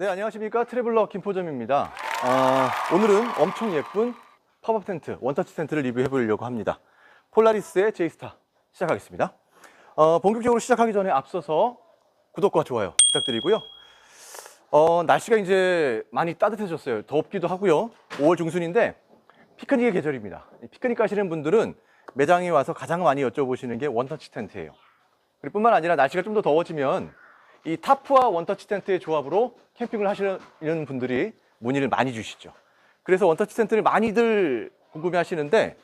네, 안녕하십니까. 트래블러 김포점입니다. 아, 오늘은 엄청 예쁜 팝업 텐트, 원터치 텐트를 리뷰해 보려고 합니다. 폴라리스의 제이스타 시작하겠습니다. 어, 본격적으로 시작하기 전에 앞서서 구독과 좋아요 부탁드리고요. 어, 날씨가 이제 많이 따뜻해졌어요. 덥기도 하고요. 5월 중순인데 피크닉의 계절입니다. 이 피크닉 가시는 분들은 매장에 와서 가장 많이 여쭤보시는 게 원터치 텐트예요. 그리고 뿐만 아니라 날씨가 좀 더 더워지면 이 타프와 원터치 텐트의 조합으로 캠핑을 하시는 분들이 문의를 많이 주시죠. 그래서 원터치 텐트를 많이들 궁금해 하시는데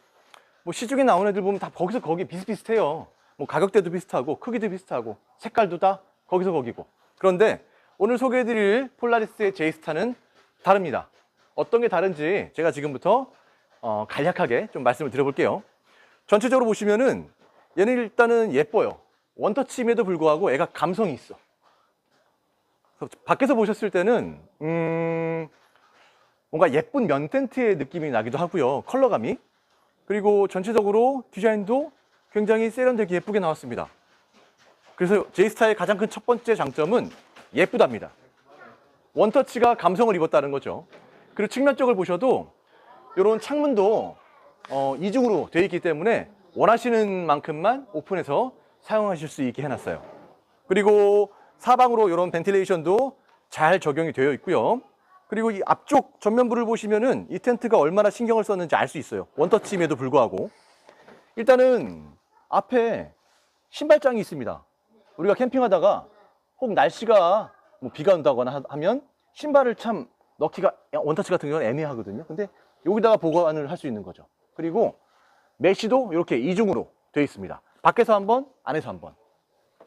뭐 시중에 나오는 애들 보면 다 거기서 거기 비슷비슷해요. 뭐 가격대도 비슷하고 크기도 비슷하고 색깔도 다 거기서 거기고. 그런데 오늘 소개해드릴 폴라리스의 제이스타는 다릅니다. 어떤 게 다른지 제가 지금부터 어, 간략하게 좀 말씀을 드려볼게요. 전체적으로 보시면은 얘는 일단은 예뻐요. 원터치임에도 불구하고 애가 감성이 있어. 밖에서 보셨을 때는 음, 뭔가 예쁜 면 텐트의 느낌이 나기도 하고요. 컬러감이. 그리고 전체적으로 디자인도 굉장히 세련되게 예쁘게 나왔습니다. 그래서 제이스타의 가장 큰 첫 번째 장점은 예쁘답니다. 원터치가 감성을 입었다는 거죠. 그리고 측면 쪽을 보셔도 이런 창문도 어, 이중으로 되어 있기 때문에 원하시는 만큼만 오픈해서 사용하실 수 있게 해놨어요. 그리고 사방으로 이런 벤틸레이션도 잘 적용이 되어 있고요. 그리고 이 앞쪽 전면부를 보시면은 이 텐트가 얼마나 신경을 썼는지 알 수 있어요. 원터치임에도 불구하고. 일단은 앞에 신발장이 있습니다. 우리가 캠핑하다가 혹 날씨가 뭐 비가 온다거나 하- 하면 신발을 참 넣기가 원터치 같은 경우는 애매하거든요. 근데 여기다가 보관을 할 수 있는 거죠. 그리고 메시도 이렇게 이중으로 되어 있습니다. 밖에서 한 번, 안에서 한 번.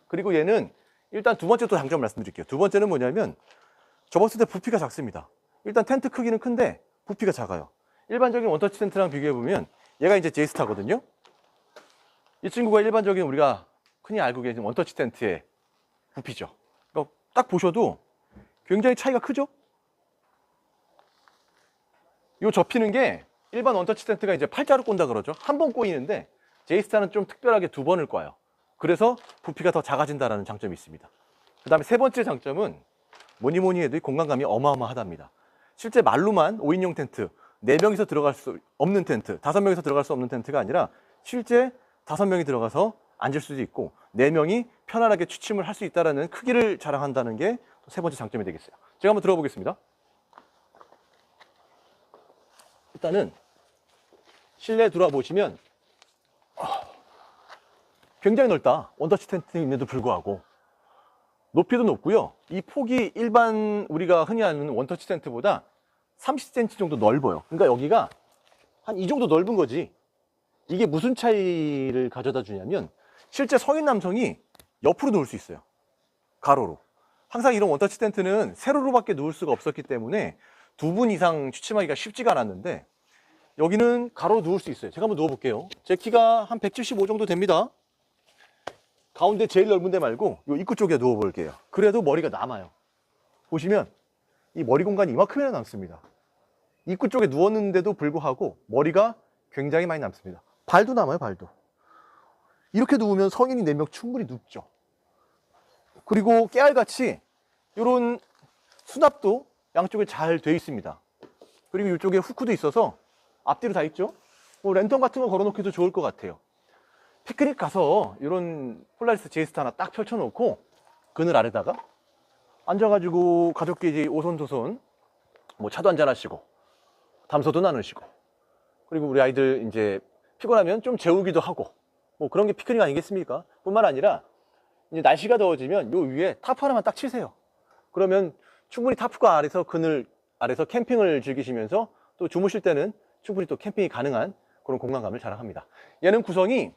그리고 얘는 일단 두 번째 또 장점 말씀드릴게요. 두 번째는 뭐냐면 접었을 때 부피가 작습니다. 일단 텐트 크기는 큰데 부피가 작아요. 일반적인 원터치 텐트랑 비교해 보면 얘가 이제 제이스타거든요. 이 친구가 일반적인 우리가 흔히 알고 계신 원터치 텐트의 부피죠. 그러니까 딱 보셔도 굉장히 차이가 크죠? 요 접히는 게 일반 원터치 텐트가 이제 팔자로 꼰다 그러죠. 한 번 꼬이는데 제이스타는 좀 특별하게 두 번을 꽈요. 그래서 부피가 더 작아진다는 장점이 있습니다. 그 다음에 세 번째 장점은 뭐니 뭐니 해도 이 공간감이 어마어마하답니다. 실제 말로만 5인용 텐트, 4명이서 들어갈 수 없는 텐트, 5명이서 들어갈 수 없는 텐트가 아니라 실제 5명이 들어가서 앉을 수도 있고 4명이 편안하게 취침을 할 수 있다는 크기를 자랑한다는 게 세 번째 장점이 되겠어요. 제가 한번 들어보겠습니다. 일단은 실내 들어와 보시면 아, 굉장히 넓다. 원터치 텐트임에도 불구하고 높이도 높고요. 이 폭이 일반 우리가 흔히 아는 원터치 텐트보다 30cm 정도 넓어요. 그러니까 여기가 한 이 정도 넓은 거지. 이게 무슨 차이를 가져다 주냐면 실제 성인 남성이 옆으로 누울 수 있어요. 가로로. 항상 이런 원터치 텐트는 세로로밖에 누울 수가 없었기 때문에 두 분 이상 취침하기가 쉽지가 않았는데 여기는 가로로 누울 수 있어요. 제가 한번 누워볼게요. 제 키가 한 175 정도 됩니다. 가운데 제일 넓은 데 말고 요 입구 쪽에 누워 볼게요. 그래도 머리가 남아요. 보시면 이 머리 공간이 이만큼이나 남습니다. 입구 쪽에 누웠는데도 불구하고 머리가 굉장히 많이 남습니다. 발도 남아요, 발도. 이렇게 누우면 성인이 4명 충분히 눕죠. 그리고 깨알같이 이런 수납도 양쪽에 잘돼 있습니다. 그리고 이쪽에 후크도 있어서 앞뒤로 다 있죠. 뭐 랜턴 같은 거 걸어 놓기도 좋을 것 같아요. 피크닉 가서 이런 폴라리스 제이스타 하나 딱 펼쳐놓고 그늘 아래다가 앉아가지고 가족끼리 오손도손 뭐 차도 한잔 하시고 담소도 나누시고 그리고 우리 아이들 이제 피곤하면 좀 재우기도 하고 뭐 그런 게 피크닉 아니겠습니까? 뿐만 아니라 이제 날씨가 더워지면 요 위에 타프 하나만 딱 치세요. 그러면 충분히 타프가 아래서 그늘 아래서 캠핑을 즐기시면서 또 주무실 때는 충분히 또 캠핑이 가능한 그런 공간감을 자랑합니다. 얘는 구성이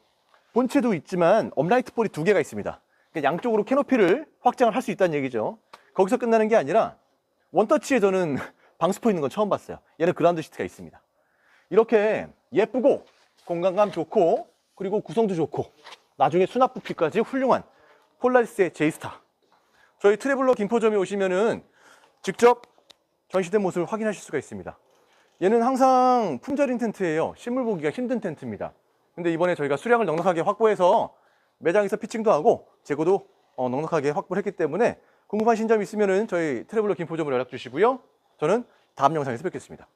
본체도 있지만 업라이트 볼이 두 개가 있습니다. 그러니까 양쪽으로 캐노피를 확장을 할 수 있다는 얘기죠. 거기서 끝나는 게 아니라 원터치에 저는 방수포 있는 건 처음 봤어요. 얘는 그라운드 시트가 있습니다. 이렇게 예쁘고 공간감 좋고 그리고 구성도 좋고 나중에 수납 부피까지 훌륭한 폴라리스의 제이스타. 저희 트래블러 김포점에 오시면은 직접 전시된 모습을 확인하실 수가 있습니다. 얘는 항상 품절인 텐트예요. 실물 보기가 힘든 텐트입니다. 근데 이번에 저희가 수량을 넉넉하게 확보해서 매장에서 피칭도 하고 재고도 어, 넉넉하게 확보를 했기 때문에 궁금하신 점 있으면은 저희 트래블러 김포점으로 연락 주시고요. 저는 다음 영상에서 뵙겠습니다.